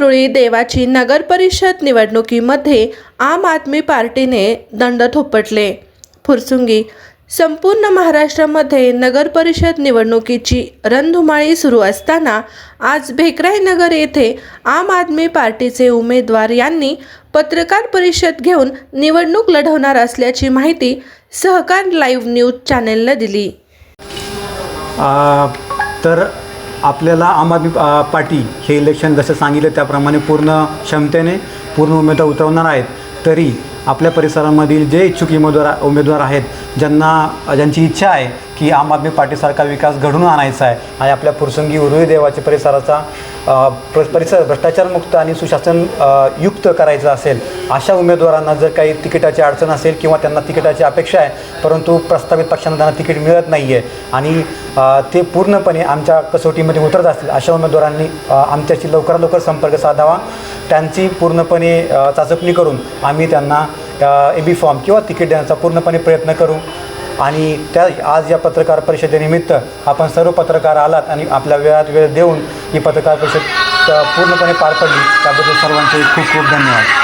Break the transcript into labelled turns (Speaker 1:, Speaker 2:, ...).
Speaker 1: उरुळी देवाची नगर परिषद निवडणुकीमध्ये आम आदमी पार्टीने दंड थोपटले. फुरसुंगी संपूर्ण महाराष्ट्रामध्ये नगर परिषद निवडणुकीची रणधुमाळी सुरू असताना आज भेकराई नगर येथे आम आदमी पार्टीचे उमेदवार यांनी पत्रकार परिषद घेऊन निवडणूक लढवणार असल्याची माहिती सहकार लाईव्ह न्यूज चॅनेलला दिली.
Speaker 2: आ, तर आपल्याला आम आदमी पार्टी हे इलेक्शन जसं सांगितलं त्याप्रमाणे पूर्ण क्षमतेने पूर्ण उमेदवार उतरवणार आहेत. तरी आपल्या परिसरामधील जे इच्छुक उमेदवार उमेदवार आहेत ज्यांना ज्यांची इच्छा आहे की आम आदमी पार्टीसारखा विकास घडवून आणायचा आहे. आणि आपल्या पुरसंगी उरुई देवाच्या परिसराचा परिसर भ्रष्टाचारमुक्त आणि सुशासन युक्त करायचा असेल अशा उमेदवारांना जर काही तिकिटाची अडचण असेल किंवा त्यांना तिकिटाची अपेक्षा आहे परंतु प्रस्तावित पक्षांना त्यांना तिकीट मिळत नाही आहे आणि ते पूर्णपणे आमच्या कसोटीमध्ये उतरत असतील अशा उमेदवारांनी आमच्याशी लवकरात लवकर संपर्क साधावा. त्यांची पूर्णपणे चाचपणी करून आम्ही त्यांना ए बी फॉर्म किंवा तिकीट देण्याचा पूर्णपणे प्रयत्न करू. आणि त्या आज या पत्रकार परिषदेनिमित्त आपण सर्व पत्रकार आलात आणि आपल्या वेळात वेळ देऊन ही पत्रकार परिषद पूर्णपणे पार पडली. त्याबद्दल सर्वांचे खूप खूप धन्यवाद.